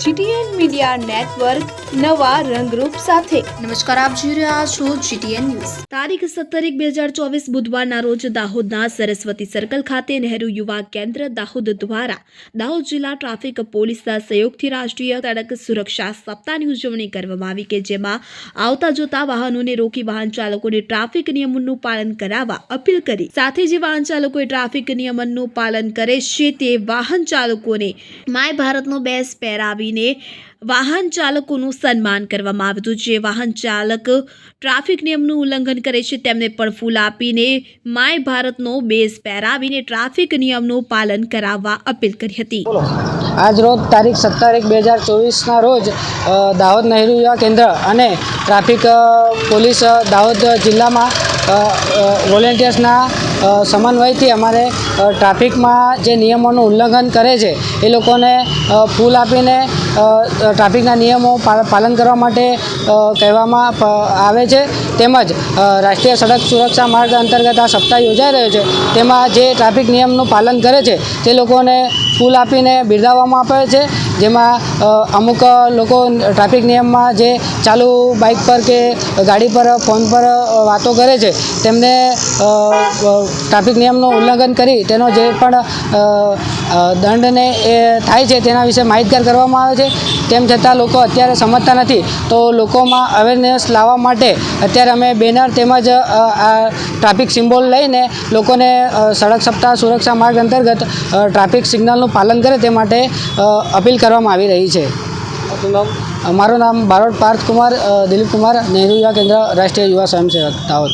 GTN media network નવા રંગરૂપ સાથે. નમસ્કાર, આપ જોઈ રહ્યા છો જીટીએન ન્યૂઝ. તારીખ સત્તર એક બે હજાર ચોવીસ બુધવારના રોજ દાહોદના સરસ્વતી સર્કલ ખાતે નહેરુ યુવા કેન્દ્ર દાહોદ દ્વારા દાહોદ જિલ્લા ટ્રાફિક પોલીસના સહયોગથી રાષ્ટ્રીય સડક સુરક્ષા સપ્તાહની ઉજવણી કરવામાં આવી કે જેમાં આવતા જોતા વાહનોને રોકી વાહન ચાલકોને ટ્રાફિક નિયમોનું પાલન કરાવવા અપીલ કરી. સાથે જે વાહન ચાલકોએ ટ્રાફિક નિયમનનું પાલન કરે છે તે વાહન ચાલકોને માય ભારતનો બેસ પહેરાવીને વાહન ચાલકોનું સન્માન કરવામાં આવ્યું હતું, જે વાહન ચાલક ટ્રાફિક નિયમનું ઉલ્લંઘન કરે છે. તેમને પણ ફૂલ આપીને માય ભારતનો બેઝ પહેરાવીને ટ્રાફિક નિયમનું પાલન કરાવવા અપીલ કરી હતી. આજ રોજ તારીખ સત્તર એક બે હજાર ચોવીસના રોજ દાહોદ નહેરુ યુવા કેન્દ્ર અને ટ્રાફિક પોલીસ દાહોદ જિલ્લામાં વોલેન્ટિયર્સના સમન્વયથી અમારે ટ્રાફિકમાં જે નિયમોનું ઉલ્લંઘન કરે છે, એ લોકોને ફૂલ આપીને ટ્રાફિકના નિયમો પાલન કરવા માટે કહેવામાં આવે છે. તેમજ રાષ્ટ્રીય સડક સુરક્ષા માર્ગ અંતર્ગત આ સપ્તાહ યોજાઈ રહ્યો છે. તેમાં જે ટ્રાફિક નિયમનું પાલન કરે છે, તે લોકોને ફૂલ આપીને બિરદાવવામાં આવે છે. જેમાં અમુક લોકો ટ્રાફિક નિયમમાં જે ચાલુ બાઇક પર કે ગાડી પર ફોન પર વાતો કરે છે, તેમને ટ્રાફિક નિયમનું ઉલ્લંઘન કરી તેનો જે પણ દંડને એ થાય છે તેના વિશે માહિતગાર કરવામાં આવે છે. તેમ છતાં લોકો અત્યારે સમજતા નથી. તો લોકોમાં અવેરનેસ લાવવા માટે અત્યારે અમે બેનર તેમજ આ ટ્રાફિક સિમ્બોલ લઈને લોકોને સડક સપ્તાહ સુરક્ષા માર્ગ અંતર્ગત ટ્રાફિક સિગ્નલનું પાલન કરે તે માટે અપીલ કરવામાં આવી રહી છે. મારું નામ? બારોટ પાર્થ કુમાર દિલીપ કુમાર નહેરુ યુવા કેન્દ્ર રાષ્ટ્રીય યુવા સ્વયંસેવક દાહોદ.